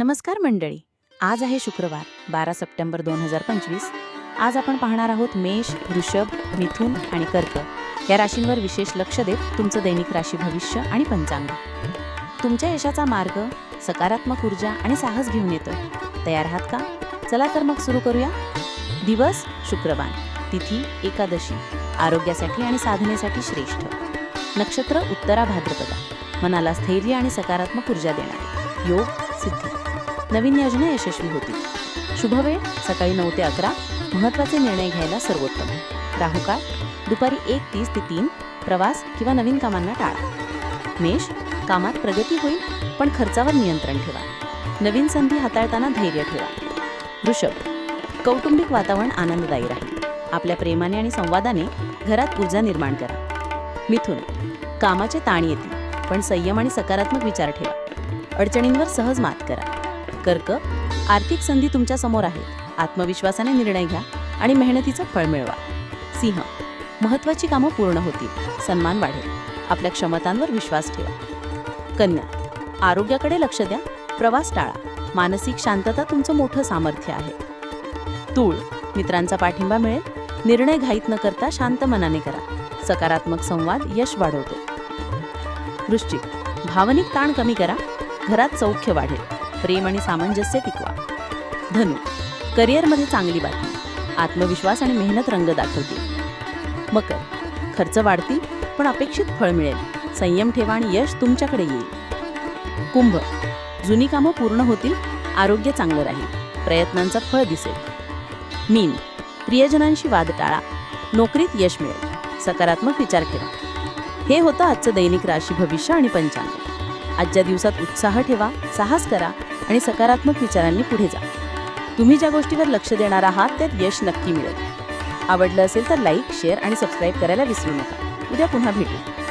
नमस्कार मंडळी. आज आहे शुक्रवार बारा सप्टेंबर दोन हजार पंचवीस. आज आपण पाहणार आहोत मेष वृषभ मिथुन आणि कर्क. या राशींवर विशेष लक्ष देत तुमचं दैनिक राशी भविष्य आणि पंचांग. तुमच्या यशाचा मार्ग सकारात्मक ऊर्जा आणि साहस घेऊन येतोय. तयार आहात का? चला तर मग सुरू करूया. दिवस शुक्रवार तिथी एकादशी आरोग्यासाठी आणि साधनेसाठी श्रेष्ठ. नक्षत्र उत्तरा भाद्रपदा. मनाला स्थैर्य आणि सकारात्मक ऊर्जा देणार. योग सिद्धी. नवीन योजना यशस्वी होतील शुभवेळ सकाळी नऊ ते अकरा महत्त्वाचे निर्णय घ्यायला सर्वोत्तम. राहू काळ दुपारी एक तीस ते तीन प्रवास किंवा नवीन कामांना टाळा. मेष कामात प्रगती होईल पण खर्चावर नियंत्रण ठेवा. नवीन संधी हाताळताना धैर्य ठेवा. वृषभ कौटुंबिक वातावरण आनंददायी राहील. आपल्या प्रेमाने आणि संवादाने घरात ऊर्जा निर्माण करा. मिथुन कामाचे ताण येतील पण संयम आणि सकारात्मक विचार ठेवा. अडचणींवर सहज मात करा. कर्क आर्थिक संधी तुमच्यासमोर आहेत. आत्मविश्वासाने निर्णय घ्या आणि मेहनतीचं फळ मिळवा. सिंह महत्त्वाची कामं पूर्ण होतील. सन्मान वाढेल. आपल्या क्षमतांवर विश्वास ठेवा. कन्या आरोग्याकडे लक्ष द्या. प्रवास टाळा. मानसिक शांतता तुमचं मोठं सामर्थ्य आहे. तूळ मित्रांचा पाठिंबा मिळेल. निर्णय घाईत न करता शांत मनाने करा. सकारात्मक संवाद यश वाढवतो. वृश्चिक भावनिक ताण कमी करा. घरात सौख्य वाढेल. प्रेम आणि सामंजस्य टिकवा. धनु करिअरमध्ये चांगली बातमी. आत्मविश्वास आणि मेहनत रंग दाखवतील. मकर खर्च वाढतील पण अपेक्षित फळ मिळेल. संयम ठेवा आणि यश तुमच्याकडे येईल. कुंभ जुनी कामं पूर्ण होतील आरोग्य चांगलं राहील. प्रयत्नांचं फळ दिसेल. मीन प्रियजनांशी वाद टाळा. नोकरीत यश मिळेल. सकारात्मक विचार केला हे होतं आजचं दैनिक राशी भविष्य आणि पंचांग. आजच्या दिवसात उत्साह ठेवा साहस करा आणि सकारात्मक विचारांनी पुढे जा. तुम्ही ज्या गोष्टीवर लक्ष देणार आहात त्यात यश नक्की मिळेल. आवडलं असेल तर लाईक शेअर आणि सबस्क्राईब करायला विसरू नका. उद्या पुन्हा भेटू.